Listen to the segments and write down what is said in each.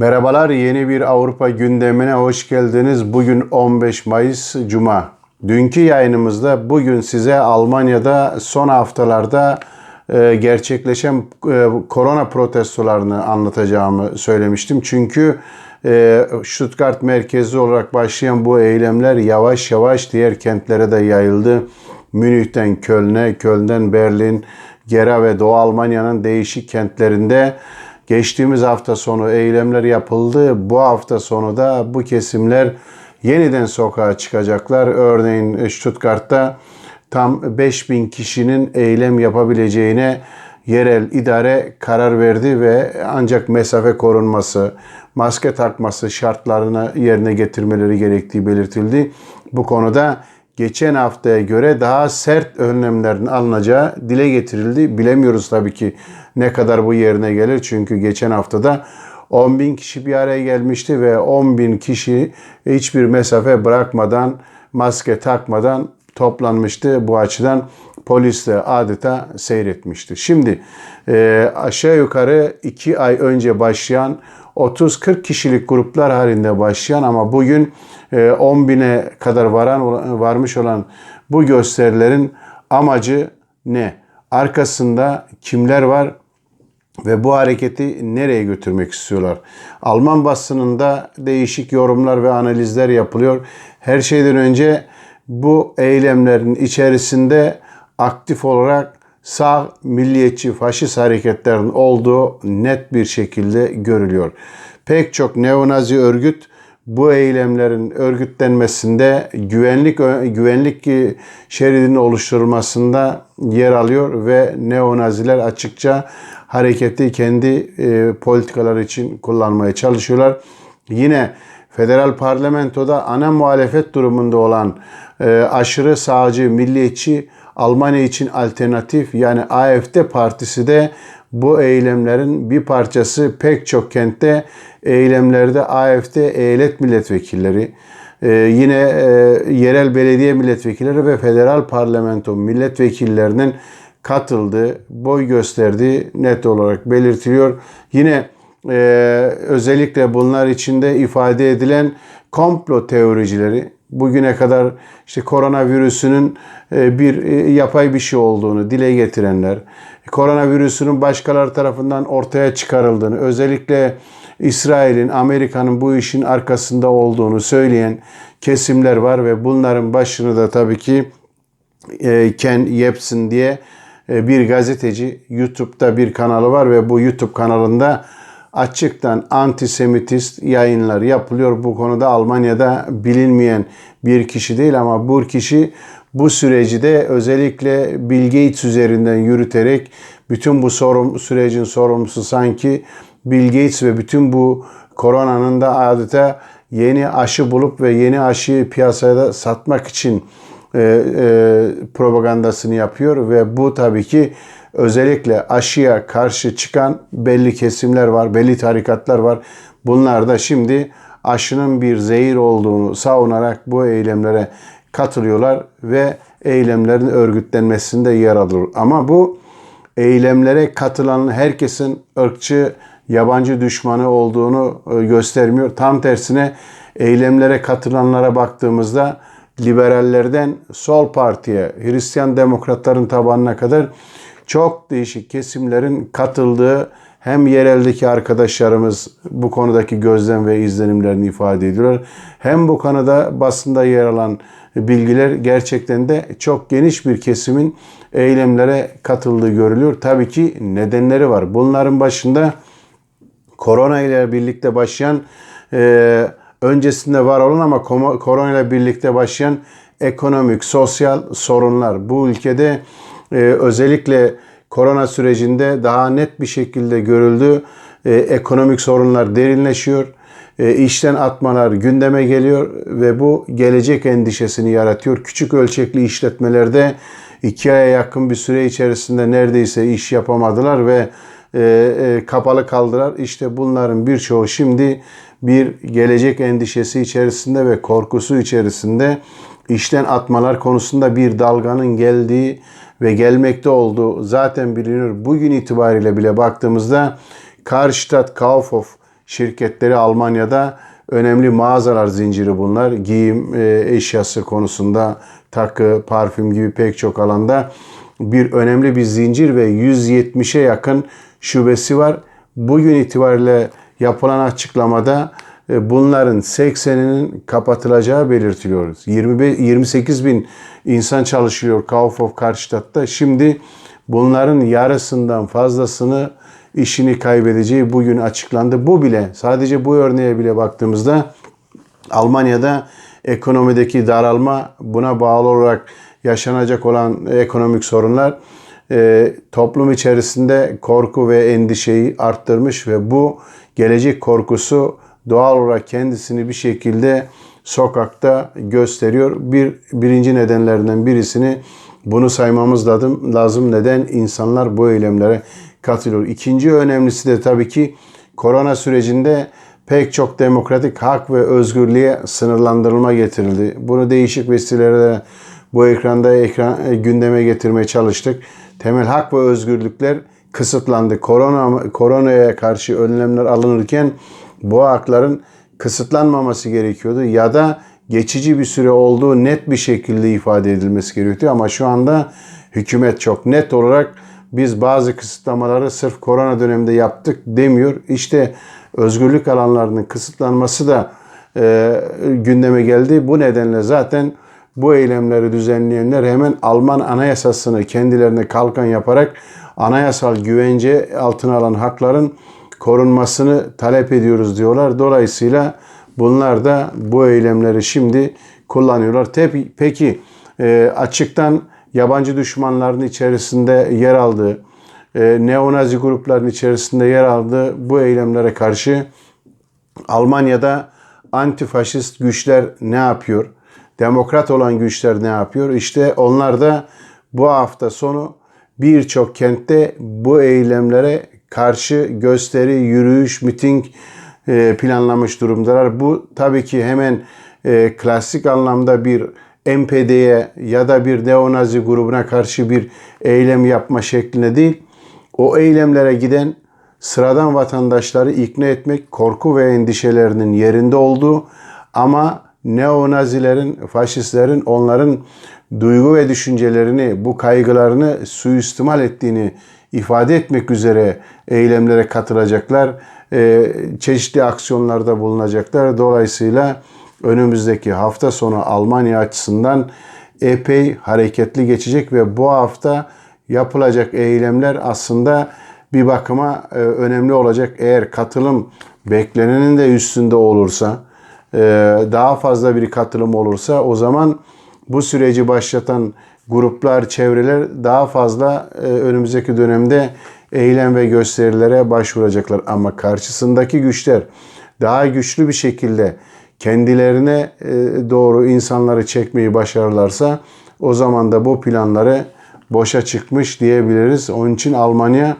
Merhabalar, yeni bir Avrupa gündemine hoş geldiniz. Bugün 15 Mayıs Cuma. Dünkü yayınımızda bugün size Almanya'da son haftalarda e, gerçekleşen e, korona protestolarını anlatacağımı söylemiştim. Çünkü e, Stuttgart merkezi olarak başlayan bu eylemler yavaş yavaş diğer kentlere de yayıldı. Münih'ten Köln'e, Köln'den Berlin, Gera ve Doğu Almanya'nın değişik kentlerinde Geçtiğimiz hafta sonu eylemler yapıldı. Bu hafta sonu da bu kesimler yeniden sokağa çıkacaklar. Örneğin Stuttgart'ta tam 5000 kişinin eylem yapabileceğine yerel idare karar verdi ve ancak mesafe korunması, maske takması şartlarını yerine getirmeleri gerektiği belirtildi. Bu konuda geçen haftaya göre daha sert önlemlerin alınacağı dile getirildi. Bilemiyoruz tabii ki ne kadar bu yerine gelir. Çünkü geçen haftada 10 bin kişi bir araya gelmişti ve 10 bin kişi hiçbir mesafe bırakmadan, maske takmadan toplanmıştı. Bu açıdan polis de adeta seyretmişti. Şimdi e, aşağı yukarı 2 ay önce başlayan 30-40 kişilik gruplar halinde başlayan ama bugün 10 e, bine kadar varan varmış olan bu gösterilerin amacı ne? Arkasında kimler var ve bu hareketi nereye götürmek istiyorlar? Alman basınında değişik yorumlar ve analizler yapılıyor. Her şeyden önce bu eylemlerin içerisinde aktif olarak sağ milliyetçi faşist hareketlerin olduğu net bir şekilde görülüyor. Pek çok neonazi örgüt bu eylemlerin örgütlenmesinde güvenlik güvenlik şeridinin oluşturulmasında yer alıyor ve neonaziler açıkça hareketi kendi e, politikaları için kullanmaya çalışıyorlar. Yine federal parlamentoda ana muhalefet durumunda olan e, aşırı sağcı, milliyetçi Almanya için alternatif yani AFD partisi de bu eylemlerin bir parçası pek çok kentte eylemlerde AFD eyalet milletvekilleri, e, yine e, yerel belediye milletvekilleri ve federal parlamento milletvekillerinin katıldığı, boy gösterdiği net olarak belirtiliyor. Yine e, özellikle bunlar içinde ifade edilen komplo teoricileri, bugüne kadar işte koronavirüsünün e, bir e, yapay bir şey olduğunu dile getirenler, koronavirüsünün başkaları tarafından ortaya çıkarıldığını, özellikle İsrail'in, Amerika'nın bu işin arkasında olduğunu söyleyen kesimler var ve bunların başını da tabii ki e, Ken Jebsen diye bir gazeteci YouTube'da bir kanalı var ve bu YouTube kanalında açıktan antisemitist yayınlar yapılıyor. Bu konuda Almanya'da bilinmeyen bir kişi değil ama bu kişi bu süreci de özellikle Bill Gates üzerinden yürüterek bütün bu sorum, sürecin sorumlusu sanki Bill Gates ve bütün bu koronanın da adeta yeni aşı bulup ve yeni aşıyı piyasaya satmak için e, e, propagandasını yapıyor ve bu tabii ki özellikle aşıya karşı çıkan belli kesimler var, belli tarikatlar var. Bunlar da şimdi aşının bir zehir olduğunu savunarak bu eylemlere katılıyorlar ve eylemlerin örgütlenmesinde yer alıyor. Ama bu eylemlere katılan herkesin ırkçı, yabancı düşmanı olduğunu e, göstermiyor. Tam tersine eylemlere katılanlara baktığımızda liberallerden sol partiye, Hristiyan demokratların tabanına kadar çok değişik kesimlerin katıldığı hem yereldeki arkadaşlarımız bu konudaki gözlem ve izlenimlerini ifade ediyorlar. Hem bu konuda basında yer alan bilgiler gerçekten de çok geniş bir kesimin eylemlere katıldığı görülüyor. Tabii ki nedenleri var. Bunların başında korona ile birlikte başlayan e, öncesinde var olan ama korona ile birlikte başlayan ekonomik, sosyal sorunlar. Bu ülkede e, özellikle korona sürecinde daha net bir şekilde görüldü. E, ekonomik sorunlar derinleşiyor. E, işten atmalar gündeme geliyor ve bu gelecek endişesini yaratıyor. Küçük ölçekli işletmelerde iki aya yakın bir süre içerisinde neredeyse iş yapamadılar ve e, e, kapalı kaldılar. İşte bunların birçoğu şimdi bir gelecek endişesi içerisinde ve korkusu içerisinde işten atmalar konusunda bir dalganın geldiği ve gelmekte olduğu zaten biliniyor. Bugün itibariyle bile baktığımızda Karstadt Kaufhof şirketleri Almanya'da önemli mağazalar zinciri bunlar. Giyim e, eşyası konusunda takı, parfüm gibi pek çok alanda bir önemli bir zincir ve 170'e yakın şubesi var. Bugün itibariyle yapılan açıklamada bunların 80'inin kapatılacağı belirtiliyor. 25, 28 bin insan çalışıyor Kaufhof Karşıtad'da. Şimdi bunların yarısından fazlasını işini kaybedeceği bugün açıklandı. Bu bile sadece bu örneğe bile baktığımızda Almanya'da ekonomideki daralma buna bağlı olarak yaşanacak olan ekonomik sorunlar e, toplum içerisinde korku ve endişeyi arttırmış ve bu gelecek korkusu doğal olarak kendisini bir şekilde sokakta gösteriyor. Bir birinci nedenlerinden birisini bunu saymamız lazım. Lazım neden insanlar bu eylemlere katılıyor. İkinci önemlisi de tabii ki korona sürecinde pek çok demokratik hak ve özgürlüğe sınırlandırılma getirildi. Bunu değişik vesilelerle bu ekranda ekran e, gündeme getirmeye çalıştık. Temel hak ve özgürlükler kısıtlandı. Korona koronaya karşı önlemler alınırken bu hakların kısıtlanmaması gerekiyordu ya da geçici bir süre olduğu net bir şekilde ifade edilmesi gerekiyordu ama şu anda hükümet çok net olarak biz bazı kısıtlamaları sırf korona döneminde yaptık demiyor. İşte özgürlük alanlarının kısıtlanması da e, gündeme geldi. Bu nedenle zaten bu eylemleri düzenleyenler hemen Alman anayasasını kendilerine kalkan yaparak anayasal güvence altına alan hakların korunmasını talep ediyoruz diyorlar. Dolayısıyla bunlar da bu eylemleri şimdi kullanıyorlar. Peki e, açıktan yabancı düşmanların içerisinde yer aldığı, e, neonazi grupların içerisinde yer aldığı bu eylemlere karşı Almanya'da antifaşist güçler ne yapıyor? Demokrat olan güçler ne yapıyor? İşte onlar da bu hafta sonu birçok kentte bu eylemlere karşı gösteri, yürüyüş, miting e, planlamış durumdalar. Bu tabii ki hemen e, klasik anlamda bir MPD'ye ya da bir neonazi grubuna karşı bir eylem yapma şeklinde değil, o eylemlere giden sıradan vatandaşları ikna etmek, korku ve endişelerinin yerinde olduğu ama neonazilerin, faşistlerin onların duygu ve düşüncelerini, bu kaygılarını suistimal ettiğini ifade etmek üzere eylemlere katılacaklar. Ee, çeşitli aksiyonlarda bulunacaklar. Dolayısıyla önümüzdeki hafta sonu Almanya açısından epey hareketli geçecek ve bu hafta yapılacak eylemler aslında bir bakıma e, önemli olacak. Eğer katılım beklenenin de üstünde olursa, e, daha fazla bir katılım olursa o zaman bu süreci başlatan gruplar, çevreler daha fazla e, önümüzdeki dönemde eylem ve gösterilere başvuracaklar. Ama karşısındaki güçler daha güçlü bir şekilde kendilerine e, doğru insanları çekmeyi başarırlarsa o zaman da bu planları boşa çıkmış diyebiliriz. Onun için Almanya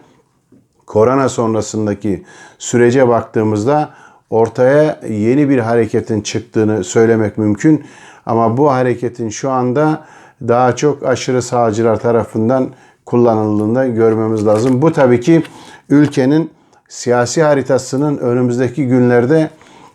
korona sonrasındaki sürece baktığımızda ortaya yeni bir hareketin çıktığını söylemek mümkün. Ama bu hareketin şu anda daha çok aşırı sağcılar tarafından kullanıldığında görmemiz lazım. Bu tabii ki ülkenin siyasi haritasının önümüzdeki günlerde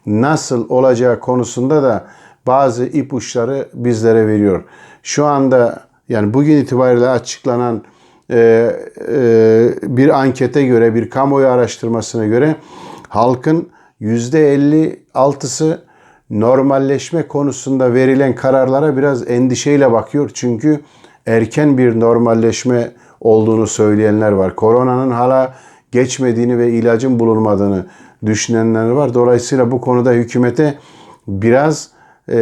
nasıl olacağı konusunda da bazı ipuçları bizlere veriyor. Şu anda yani bugün itibariyle açıklanan e, e, bir ankete göre, bir kamuoyu araştırmasına göre halkın %56'sı normalleşme konusunda verilen kararlara biraz endişeyle bakıyor. Çünkü erken bir normalleşme olduğunu söyleyenler var. Koronanın hala geçmediğini ve ilacın bulunmadığını düşünenler var. Dolayısıyla bu konuda hükümete biraz e,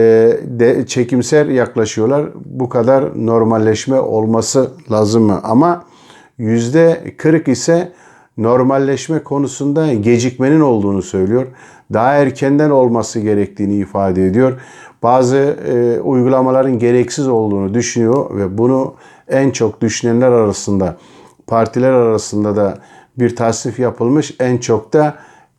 de çekimser yaklaşıyorlar. Bu kadar normalleşme olması lazım mı? Ama yüzde 40 ise normalleşme konusunda gecikmenin olduğunu söylüyor. Daha erkenden olması gerektiğini ifade ediyor. Bazı e, uygulamaların gereksiz olduğunu düşünüyor ve bunu en çok düşünenler arasında, partiler arasında da bir tasnif yapılmış. En çok da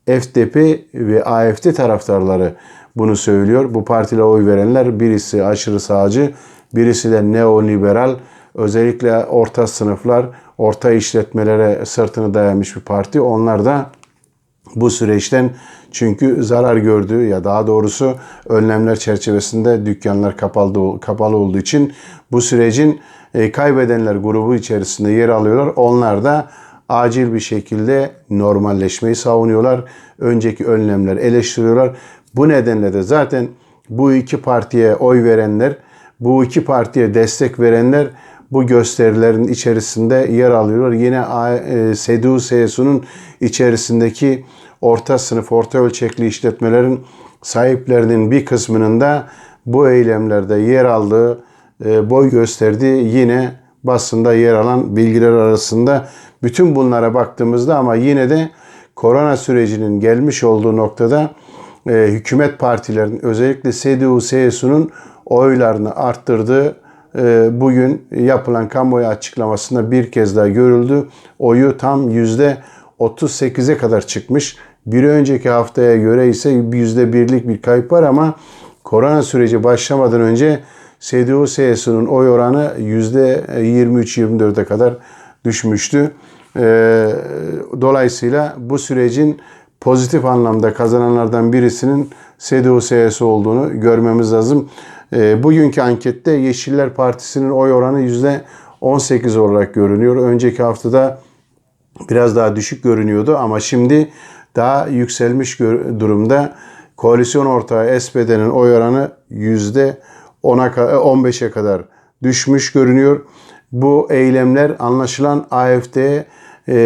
FDP ve AFD taraftarları bunu söylüyor. Bu partile oy verenler birisi aşırı sağcı, birisi de neoliberal. Özellikle orta sınıflar, orta işletmelere sırtını dayamış bir parti. Onlar da bu süreçten çünkü zarar gördü ya daha doğrusu önlemler çerçevesinde dükkanlar kapalı kapalı olduğu için bu sürecin e, kaybedenler grubu içerisinde yer alıyorlar. Onlar da acil bir şekilde normalleşmeyi savunuyorlar. Önceki önlemler eleştiriyorlar. Bu nedenle de zaten bu iki partiye oy verenler, bu iki partiye destek verenler bu gösterilerin içerisinde yer alıyorlar. Yine e, SEDU SESU'nun içerisindeki orta sınıf, orta ölçekli işletmelerin sahiplerinin bir kısmının da bu eylemlerde yer aldığı, e, boy gösterdiği yine basında yer alan bilgiler arasında bütün bunlara baktığımızda ama yine de korona sürecinin gelmiş olduğu noktada e, hükümet partilerinin özellikle CDU, CSU'nun oylarını arttırdığı bugün yapılan kamuoyu açıklamasında bir kez daha görüldü. Oyu tam yüzde 38'e kadar çıkmış. Bir önceki haftaya göre ise yüzde birlik bir kayıp var ama korona süreci başlamadan önce CDU CSU'nun oy oranı yüzde 23-24'e kadar düşmüştü. Ee, dolayısıyla bu sürecin pozitif anlamda kazananlardan birisinin CDU CSU olduğunu görmemiz lazım. Ee, bugünkü ankette Yeşiller Partisi'nin oy oranı yüzde 18 olarak görünüyor. Önceki haftada biraz daha düşük görünüyordu ama şimdi daha yükselmiş durumda. Koalisyon ortağı SPD'nin oy oranı yüzde 10'a 15'e kadar düşmüş görünüyor. Bu eylemler anlaşılan AFD'ye e,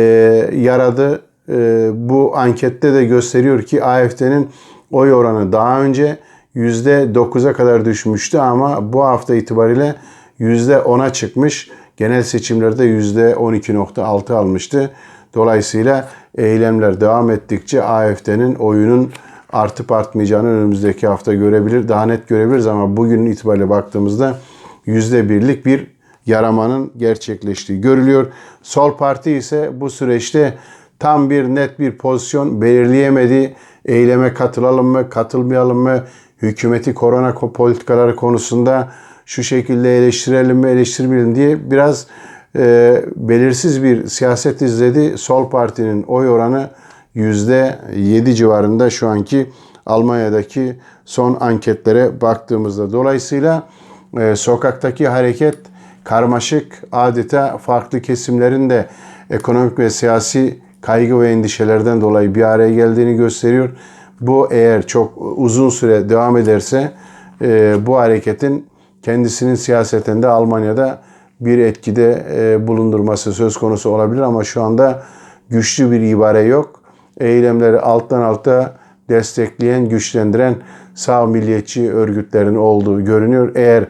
yaradı. E, bu ankette de gösteriyor ki AFD'nin oy oranı daha önce %9'a kadar düşmüştü ama bu hafta itibariyle %10'a çıkmış. Genel seçimlerde %12.6 almıştı. Dolayısıyla eylemler devam ettikçe AFD'nin oyunun artıp artmayacağını önümüzdeki hafta görebilir. Daha net görebiliriz ama bugün itibariyle baktığımızda %1'lik bir yaramanın gerçekleştiği görülüyor. Sol Parti ise bu süreçte tam bir net bir pozisyon belirleyemedi. Eyleme katılalım mı, katılmayalım mı? Hükümeti korona politikaları konusunda şu şekilde eleştirelim mi, eleştirmeyelim diye biraz e, belirsiz bir siyaset izledi. Sol Parti'nin oy oranı %7 civarında şu anki Almanya'daki son anketlere baktığımızda. Dolayısıyla e, sokaktaki hareket karmaşık, adeta farklı kesimlerin de ekonomik ve siyasi kaygı ve endişelerden dolayı bir araya geldiğini gösteriyor. Bu eğer çok uzun süre devam ederse e, bu hareketin kendisinin siyasetinde Almanya'da bir etkide e, bulundurması söz konusu olabilir ama şu anda güçlü bir ibare yok. Eylemleri alttan alta destekleyen, güçlendiren sağ milliyetçi örgütlerin olduğu görünüyor. Eğer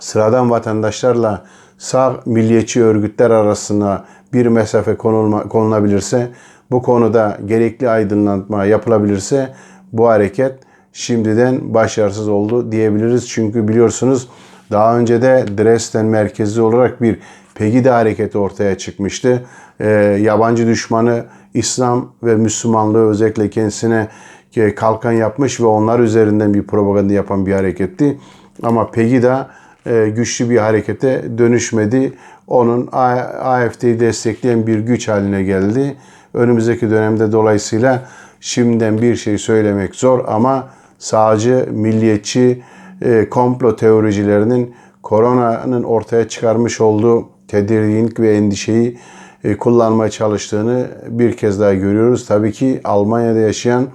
sıradan vatandaşlarla sağ milliyetçi örgütler arasında bir mesafe konulma, konulabilirse, bu konuda gerekli aydınlatma yapılabilirse bu hareket şimdiden başarısız oldu diyebiliriz. Çünkü biliyorsunuz daha önce de Dresden merkezli olarak bir Pegida hareketi ortaya çıkmıştı. Ee, yabancı düşmanı İslam ve Müslümanlığı özellikle kendisine e, kalkan yapmış ve onlar üzerinden bir propaganda yapan bir hareketti. Ama Pegida e, güçlü bir harekete dönüşmedi. Onun AFD'yi destekleyen bir güç haline geldi. Önümüzdeki dönemde dolayısıyla şimdiden bir şey söylemek zor ama sağcı, milliyetçi, e, komplo teoricilerinin koronanın ortaya çıkarmış olduğu tedirginlik ve endişeyi e, kullanmaya çalıştığını bir kez daha görüyoruz. Tabii ki Almanya'da yaşayan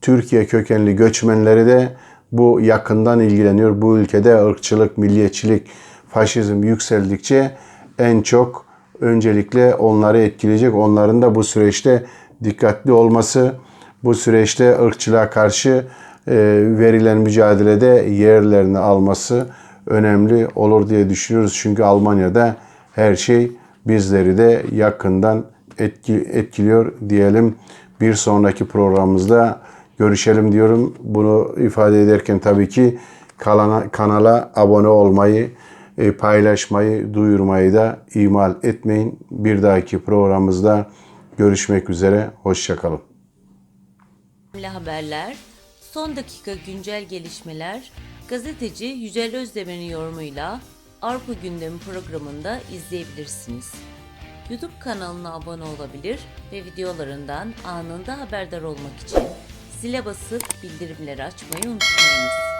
Türkiye kökenli göçmenleri de bu yakından ilgileniyor. Bu ülkede ırkçılık, milliyetçilik, faşizm yükseldikçe en çok öncelikle onları etkileyecek. Onların da bu süreçte dikkatli olması, bu süreçte ırkçılığa karşı e, verilen mücadelede yerlerini alması önemli olur diye düşünüyoruz. Çünkü Almanya'da her şey bizleri de yakından etki, etkiliyor diyelim. Bir sonraki programımızda görüşelim diyorum. Bunu ifade ederken tabii ki kanala, kanala abone olmayı, paylaşmayı, duyurmayı da ihmal etmeyin. Bir dahaki programımızda görüşmek üzere. Hoşçakalın. Haberler, son dakika güncel gelişmeler, gazeteci Yücel Özdemir'in yorumuyla Avrupa Gündemi programında izleyebilirsiniz. YouTube kanalına abone olabilir ve videolarından anında haberdar olmak için zile basıp bildirimleri açmayı unutmayınız.